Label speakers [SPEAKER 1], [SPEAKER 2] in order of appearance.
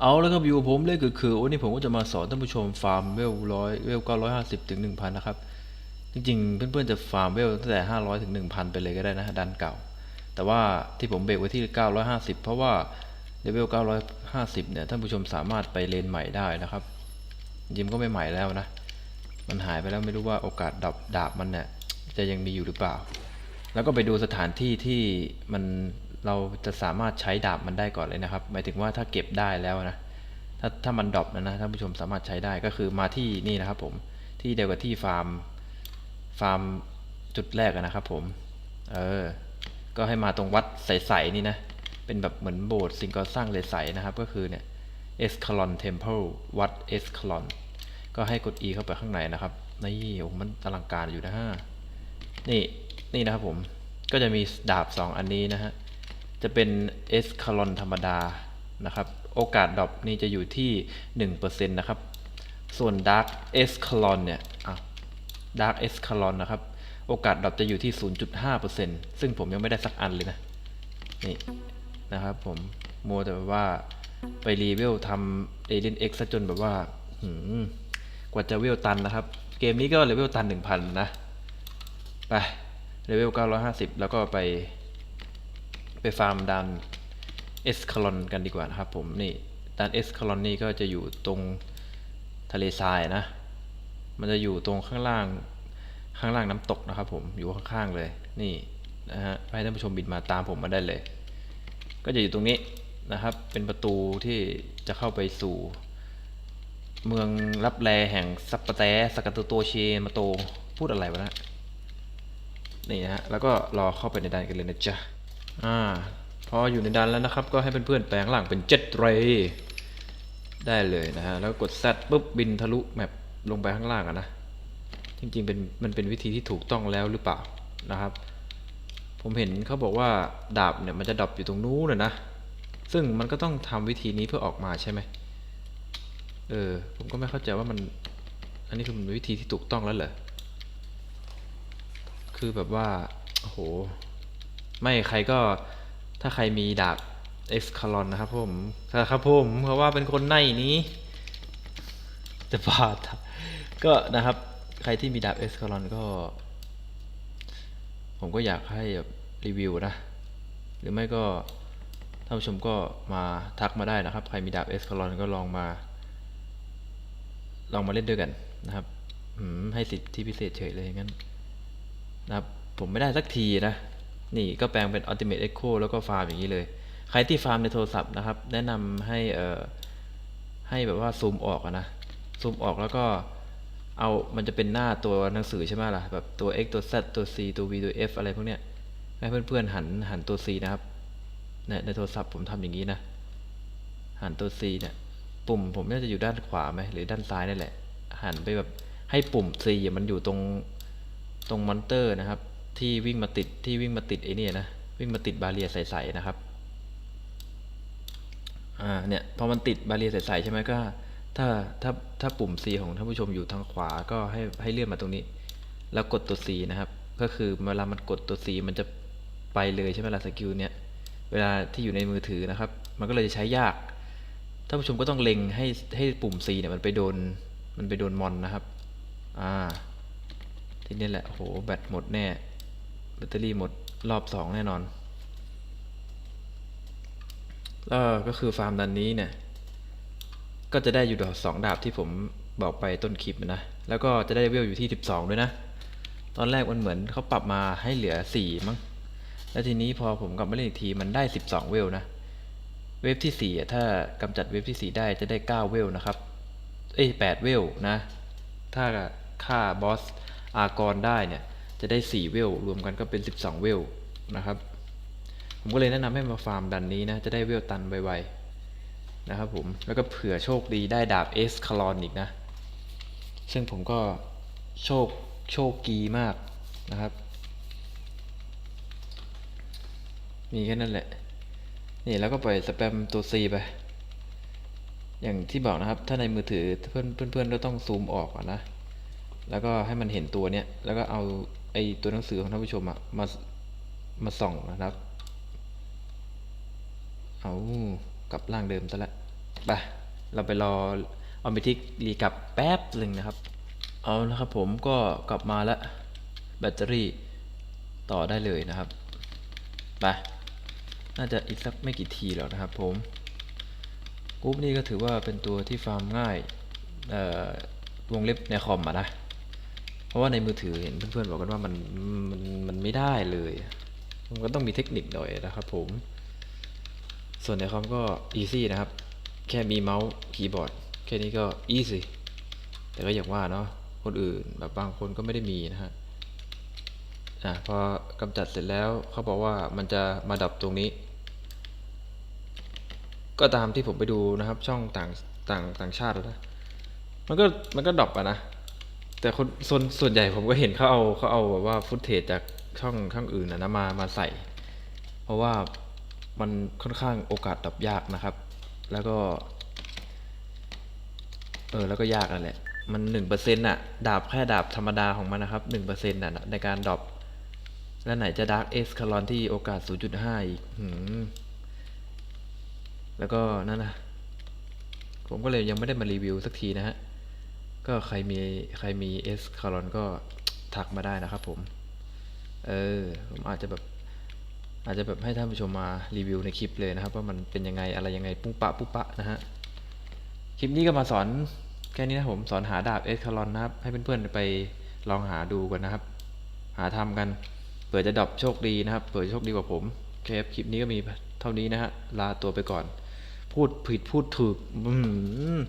[SPEAKER 1] เอาแล้วก็อยู่กับผมเลยก็คือวันนี้ผมก็จะมาสอนท่านผู้ชมฟาร์มเวลร้อยเวลเก้าร้อยห้าสิบถึงหนึ่งพันนะครับ จริงๆ เพื่อนๆจะฟาร์มเวลตั้งแต่ห้าร้อยถึงหนึ่งพันไปเลยก็ได้นะดันเก่า แต่ว่าที่ผมเบรกไว้ที่เก้าร้อยห้าสิบเพราะว่าเลเวลเก้าร้อยห้าสิบเนี่ยท่านผู้ชมสามารถไปเลนใหม่ได้นะครับยิมก็ไม่ใหม่แล้วนะ มันหายไปแล้วไม่รู้ว่าโอกาสดับดาบมันเนี่ยจะยังมีอยู่หรือเปล่า แล้วก็ไปดูสถานที่ที่มัน เราจะสามารถใช้ดาบมันได้ก่อนเลยนะครับ หมายถึงว่าถ้าเก็บได้แล้วนะ ถ้าถ้ามันดรอปนะนะท่านผู้ชมสามารถใช้ได้ก็คือมาที่นี่นะครับผม ที่เดียวกับที่ฟาร์ม ฟาร์มจุดแรกนะครับผม เออ ก็ให้มาตรงวัดใสๆนี่นะ เป็นแบบเหมือนโบสถ์สิ่งก่อสร้างใสๆนะครับ ก็คือเนี่ยเอสคาลอนเทมเพลวัดเอสคาลอนก็ให้กด E เข้าไปข้างในนะครับ นี่โอ้โหมันอลังการอยู่นะฮะ นี่ นี่นะครับผม ก็จะมีดาบ 2 อันนี้นะฮะ จะเป็นเอสคาลอนธรรมดานะครับ โอกาสดรอปนี่จะอยู่ที่ 1%นะครับ ส่วนดาร์ e เอสคาลอนเนี่ยอะดาร์ e เอสคาลอนนะครับ โอกาสดรอปจะอยู่ที่ 0.5%ซึ่งผมยังไม่ได้สักอันเลยนะ นี่นะครับผมโมแต่ว่าไปรีเวลทำเอเลนเอ็กซ์จนแบบว่าหืมกว่าจะเวลตันนะครับ เกมนี้ก็เลเวลตัน 1,000 นะ ไปเลเวล950 แล้วก็ไป ไปฟาร์มดันเอสคาลอนกันดีกว่านะครับผมนี่ดันเอสคาลอนนี่ก็จะอยู่ตรงทะเลทรายนะ มันจะอยู่ตรงข้างล่างข้างล่างน้ำตกนะครับผมอยู่ข้างๆเลยนี่นะฮะให้ท่านผู้ชมบินมาตามผมมาได้เลย ก็จะอยู่ตรงนี้นะครับ เป็นประตูที่จะเข้าไปสู่ เมืองรับแลแห่งซัปปะแตสกัตโตเชมาโตพูดอะไรวะนะนี่นะฮะแล้วก็รอเข้าไปในดันกันเลยนะจ๊ะ อ่าพออยู่ในดันแล้วนะครับ ก็ให้เพื่อนๆแปลงร่างเป็นเจ็ตเรย์ได้เลยนะฮะแล้วกด Z ปุ๊บบินทะลุแมปลงไปข้างล่างอะนะจริงๆเป็นมันเป็นวิธีที่ถูกต้องแล้วหรือเปล่านะครับ ผมเห็นเขาบอกว่าดาบเนี่ยมันจะดรอปอยู่ตรงนู้นนะนะซึ่งมันก็ต้องทำวิธีนี้เพื่อออกมาใช่ไหมเออผมก็ไม่เข้าใจว่ามันอันนี้คือมันวิธีที่ถูกต้องแล้วเหรอคือแบบว่าโอ้โห ไม่ใครก็ถ้าใครมีดาบเอ็กซ์คาลอนนะครับผมถ้าครับผมเพราะว่าเป็นคนในนี้จะบาดก็นะครับใครที่มีดาบเอ็กซ์คาลอนก็ ผมก็อยากให้รีวิวนะ หรือไม่ก็ท่านผู้ชมก็มาทักมาได้นะครับ ใครมีดาบเอ็กซ์คาลอนก็ลองมา ลองมาเล่นด้วยกันนะครับให้สิทธิพิเศษเฉยเลยงั้นนะครับผมไม่ได้สักทีนะ นี่ก็แปลงเป็น Ultimate Echo แล้วก็ฟาร์มอย่างนี้เลย ใครที่ฟาร์มในโทรศัพท์นะครับ แนะนำให้เอ่อให้แบบว่าซูมออกนะซูมออกแล้วก็เอามันจะเป็นหน้าตัวหนังสือใช่ไหมล่ะแบบตัว x ตัว z ตัว c ตัว v ตัว f อะไรพวกเนี้ยให้เพื่อนๆหันหันตัว c นะครับเนี่ยในโทรศัพท์ผมทำอย่างนี้นะ หันตัว C เนี่ยปุ่มผมน่าจะอยู่ด้านขวาไหมหรือด้านซ้ายนั่นแหละ หันไปแบบให้ปุ่ม C มันอยู่ตรงตรงมอนเตอร์นะครับ ที่วิ่งมาติดที่วิ่งมาติดไอ้นี่นะวิ่งมาติดบาเรียใสๆนะครับอ่าเนี่ยพอมันติดบาเรียใสๆใช่ไหมก็ ถ้าถ้าถ้าปุ่ม C ของท่านผู้ชมอยู่ทางขวาก็ให้ให้เลื่อนมาตรงนี้ แล้วกดตัว C นะครับ ก็คือเวลามันกดตัว C มันจะไปเลยใช่ไหมล่ะสกิลเนี้ยเวลาที่อยู่ในมือถือนะครับ มันก็เลยจะใช้ยากท่านผู้ชมก็ต้องเล็งให้ให้ปุ่ม C เนี่ยมันไปโดนมันไปโดนมอนนะครับ อ่า ทีนี้แหละโอ้โหแบตหมดแน่ แบตเตอรี่หมดรอบสองแน่นอนแล้วก็คือฟาร์มดันนี้เนี่ย ก็จะได้อยู่ดอกสองดาบที่ผมบอกไปต้นคลิปนะ แล้วก็จะได้เวลอยู่ที่ 12 ด้วยนะ ตอนแรกมันเหมือนเขาปรับมาให้เหลือ 4 มั้ง แล้วทีนี้พอผมกลับมาเล่นอีกทีมันได้ 12 เวลนะ เวฟที่4อ่ถ้ากำจัดเวฟที่ 4 ได้จะได้ 9 เวลนะครับ เอ้ย8เวลนะ ถ้าฆ่าบอสอากรได้เนี่ย จะได้4เวลรวมกันก็เป็น 12 เวลนะครับ ผมก็เลยแนะนำให้มาฟาร์มดันนี้นะ จะได้เวลตันไวๆนะครับผม แล้วก็เผื่อโชคดีได้ดาบเอสคาลอนอีกนะ ซึ่งผมก็โชคโชคกีมากนะครับ มีแค่นั้นแหละ นี่แล้วก็ปล่อยสแปมตัว C ไป อย่างที่บอกนะครับ ถ้าในมือถือเพื่อนเพื่อนก็ต้องซูมออกก่อนนะแล้วก็ให้มันเห็นตัวเนี้ย แล้วก็เอา ไอตัวหนังสือของท่านผู้ชมอะมามาส่องนะครับ เอากลับร่างเดิมซะละไปเราไปรอเอาไปทิกรีกลับแป๊บหนึ่งนะครับ เอาละครับผมก็กลับมาแล้วแบตเตอรี่ต่อได้เลยนะครับไปน่าจะอีกสักไม่กี่ทีแล้วนะครับผมกรุ๊ปนี้ก็ถือว่าเป็นตัวที่ฟาร์มง่ายวงเล็บในคอมอะนะ ราะว่าในมือถือเห็นเพื่อนๆบอกกันว่ามันมันมันไม่ได้เลย มันก็ต้องมีเทคนิคหน่อยนะครับผม ส่วนในคอมก็ easy นะครับ แค่มีเมาส์คีย์บอร์ดแค่นี้ก็ easy แต่ก็อย่างว่าเนาะคนอื่นแบบบางคนก็ไม่ได้มีนะฮะอะพอกำจัดเสร็จแล้วเขาบอกว่ามันจะมาดับตรงนี้ ก็ตามที่ผมไปดูนะครับช่องต่างต่างต่างชาติแล้วนะมันก็มันก็ดรอปอะนะ แต่คนส่วนส่วนใหญ่ผมก็เห็นเขาเอาเขาเอาแบบว่าฟุตเทจจากช่องช่องอื่นนะมามาใส่ เพราะว่ามันค่อนข้างโอกาสดับยากนะครับ แล้วก็ เออแล้วก็ยากนั่นแหละ มันหนึ่งเปอร์เซ็นต์อะดาบแค่ดาบธรรมดาของมันนะครับหนึ่งเปอร์เซ็นต์ะในการดรอปแล้วไหนจะดาร์กเอสคาลอนที่โอกาส 0.5 อีกหืมแล้วก็นั่นนะผมก็เลยยังไม่ได้มารีวิวสักทีนะฮะ ก็ใครมีใครมีเอสคารอนก็ทักมาได้นะครับผม เออผมอาจจะแบบอาจจะแบบให้ท่านผู้ชมมารีวิวในคลิปเลยนะครับ ว่ามันเป็นยังไงอะไรยังไงปุ้งปะปุ๊ปะนะฮะคลิปนี้ก็มาสอนแค่นี้นะผมสอนหาดาบเอสคารอนนะครับ ให้เพื่อนๆไปลองหาดูกันนะครับ หาทำกันเผื่อจะดรอปโชคดีนะครับเผื่อโชคดีกว่าผมโอเคครับคลิปนี้ก็มีเท่านี้นะฮะลาตัวไปก่อน พูดผิดพูดถูกอืม